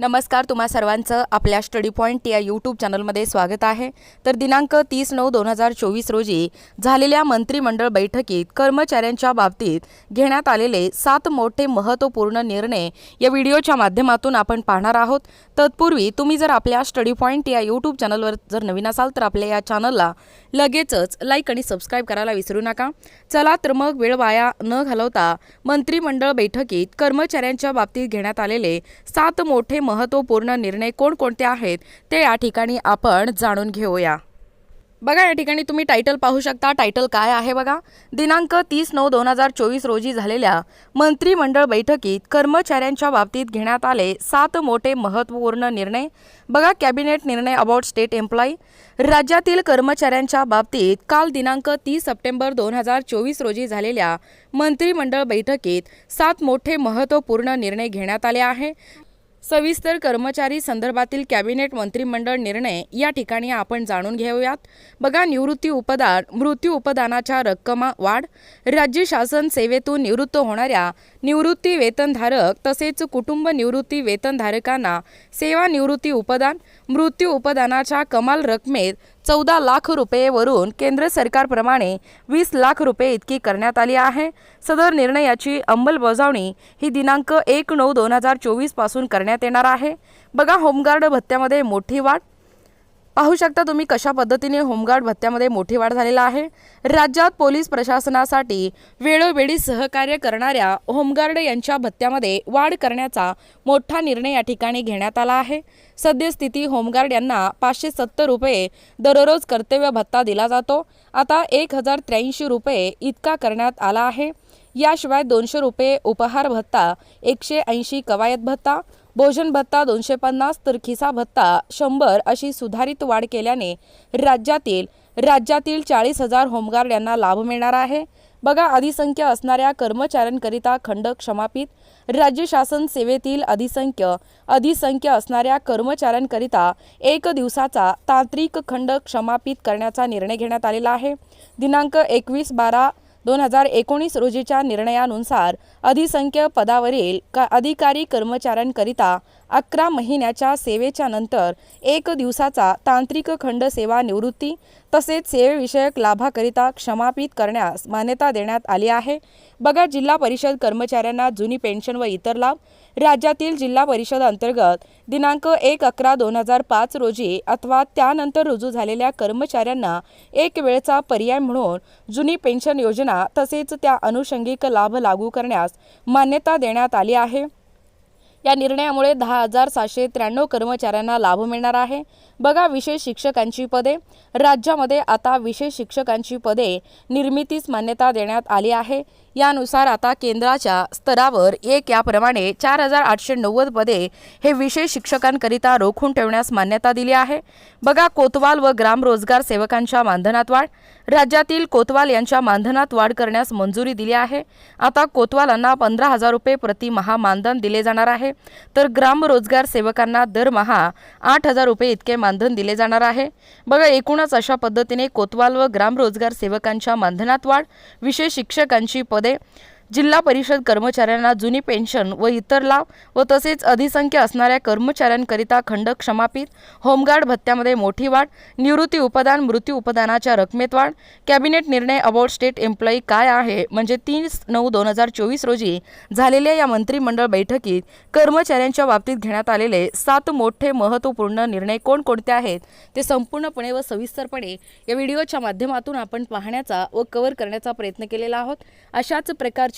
नमस्कार तुम्हा सर्वांचं आपल्या स्टडी पॉईंट या यूट्यूब चॅनलमध्ये स्वागत आहे. तर दिनांक तीस नऊ दोन हजार चोवीस रोजी झालेल्या मंत्रिमंडळ बैठकीत कर्मचाऱ्यांच्या बाबतीत घेण्यात आलेले सात मोठे महत्त्वपूर्ण निर्णय या व्हिडिओच्या माध्यमातून आपण पाहणार आहोत. तत्पूर्वी तुम्ही जर आपल्या स्टडी पॉईंट या यूट्यूब चॅनलवर जर नवीन असाल तर आपल्या या चॅनलला लगेचच लाईक आणि सबस्क्राईब करायला विसरू नका. चला तर मग वेळ वाया न घालवता मंत्रिमंडळ बैठकीत कर्मचाऱ्यांच्या बाबतीत घेण्यात आलेले सात मोठे महत्त्वपूर्ण निर्णय कोणकोणते आहेत ते या ठिकाणी आपण जाणून घेऊया. बघा या ठिकाणी तुम्ही टायटल पाहू शकता. टायटल काय आहे बघा? दिनांक तीस नऊ दोन हजार चोवीस रोजी झालेल्या मंत्रिमंडळ बैठकीत कर्मचाऱ्यांच्या बाबतीत घेण्यात आले सात मोठे महत्त्वपूर्ण निर्णय. बघा कॅबिनेट निर्णय अबाउट स्टेट एम्प्लॉई. राज्यातील कर्मचाऱ्यांच्या बाबतीत काल दिनांक तीस सप्टेंबर दोन हजार चोवीस रोजी झालेल्या मंत्रिमंडळ बैठकीत सात मोठे महत्त्वपूर्ण निर्णय घेण्यात आले आहे. सविस्तर कर्मचारी संदर्भातील कॅबिनेट मंत्रिमंडळ निर्णय या ठिकाणी आपण जाणून घेऊयात. बघा निवृत्ती उपदान मृत्यू उपदानाच्या रक्कमा वाढ राज्य शासन सेवेतून निवृत्त होणाऱ्या निवृत्ती वेतनधारक तसेच कुटुंब निवृत्ती वेतनधारकांना सेवानिवृत्ती उपदान मृत्यू उपदानाच्या कमाल रकमेत चौदा लाख रुपयेवरून केंद्र सरकारप्रमाणे वीस लाख रुपये इतकी करण्यात आली आहे. सदर निर्णयाची अंमलबजावणी ही दिनांक एक नऊ दोन हजार चोवीसपासून करण्यात येणार आहे. बघा होमगार्ड भत्त्यामध्ये मोठी वाढ पाहू शकता तुम्ही कशा पद्धतीने होमगार्ड भत्त्यामध्ये मोठी वाढ झालेला आहे. राज्यात पोलीस प्रशासनासाठी वेळोवेळी सहकार्य करणाऱ्या होमगार्ड यांच्या भत्त्यामध्ये वाढ करण्याचा मोठा निर्णय या ठिकाणी घेण्यात आला आहे. सद्यस्थिती होमगार्ड यांना पाचशे सत्तर रुपये दररोज कर्तव्य भत्ता दिला जातो. आता एक हजार त्र्याऐंशी रुपये इतका करण्यात आला आहे. याशिवाय दोनशे रुपये उपहार भत्ता एकशे ऐंशी कवायत भत्ता भोजन भत्ता दोनशे पन्नास तर खिसा भत्ता शंभर अशी सुधारित वाढ केल्याने राज्यातील राज्यातील चाळीस हजार होमगार्ड यांना लाभ मिळणार आहे. बघा अधिसंख्य असणाऱ्या कर्मचाऱ्यांकरिता खंड क्षमापित. राज्य शासन सेवेतील अधिसंख्य अधिसंख्य असणाऱ्या कर्मचाऱ्यांकरिता एक दिवसाचा तांत्रिक खंड क्षमापित करण्याचा निर्णय घेण्यात आलेला आहे. दिनांक एकवीस बारा दोन हजार एकोणीस रोजीच्या निर्णयानुसार अधिसंख्य पदावरील का अधिकारी कर्मचाऱ्यांकरिता अकरा महिन्याच्या सेवेच्या नंतर एक दिवसाचा तांत्रिक खंड सेवा निवृत्ती तसेच सेवेविषयक लाभाकरिता क्षमापित करण्यास मान्यता देण्यात आली आहे. बघा जिल्हा परिषद कर्मचाऱ्यांना जुनी पेन्शन व इतर लाभ. राज्यातील जिल्हा परिषद अंतर्गत दिनांक एक अकरा दोन हजार पाच रोजी अथवा त्यानंतर रुजू झालेल्या कर्मचाऱ्यांना एक वेळचा पर्याय म्हणून जुनी पेन्शन योजना तसेच त्या अनुषंगिक लाभ लागू करण्यास मान्यता देण्यात आली आहे. या निर्णयामुळे दहा हजार सातशे त्र्याण्णव कर्मचाऱ्यांना लाभ मिळणार आहे. बघा विशेष शिक्षकांची पदे. राज्यामध्ये आता विशेष शिक्षकांची पदे निर्मितीस मान्यता देण्यात आली आहे. यानुसार आता केंद्राच्या स्तरावर एक याप्रमाणे चार हजार आठशे नव्वद पदे हे विशेष शिक्षकांकरिता रोखून ठेवण्यास मान्यता दिली आहे. बघा कोतवाल व ग्राम रोजगार सेवकांच्या मानधनात वाढ. राज्यातील कोतवाल यांच्या मानधनात वाढ करण्यास मंजुरी दिली आहे. आता कोतवालांना पंधरा हजार रुपये प्रति महा मानधन दिले जाणार आहे. तर ग्राम रोजगार सेवकांना दरमहा आठ हजार रुपये इतके मानधन दिले जाणार आहे. बघा एकूणच अशा पद्धतीने कोतवाल व ग्रामरोजगार सेवकांच्या मानधनात वाढ विशेष शिक्षकांची पदे जिल्हा परिषद कर्मचाऱ्यांना जुनी पेन्शन व इतर लाभ व तसेच अधिसंख्य असणाऱ्या कर्मचाऱ्यांकरिता खंड क्षमापित होमगार्ड भत्त्यामध्ये मोठी वाढ निवृत्ती उपदान मृत्यू उपदानाच्या रकमेत वाढ कॅबिनेट निर्णय अबाउट स्टेट एम्प्लॉई काय आहे म्हणजे तीस नऊ दोन हजार चोवीस रोजी झालेल्या या मंत्रिमंडळ बैठकीत कर्मचाऱ्यांच्या बाबतीत घेण्यात आलेले सात मोठे महत्त्वपूर्ण निर्णय कोणकोणते आहेत ते संपूर्णपणे व सविस्तरपणे या व्हिडिओच्या माध्यमातून आपण पाहण्याचा व कव्हर करण्याचा प्रयत्न केलेला आहोत. अशाच प्रकारचे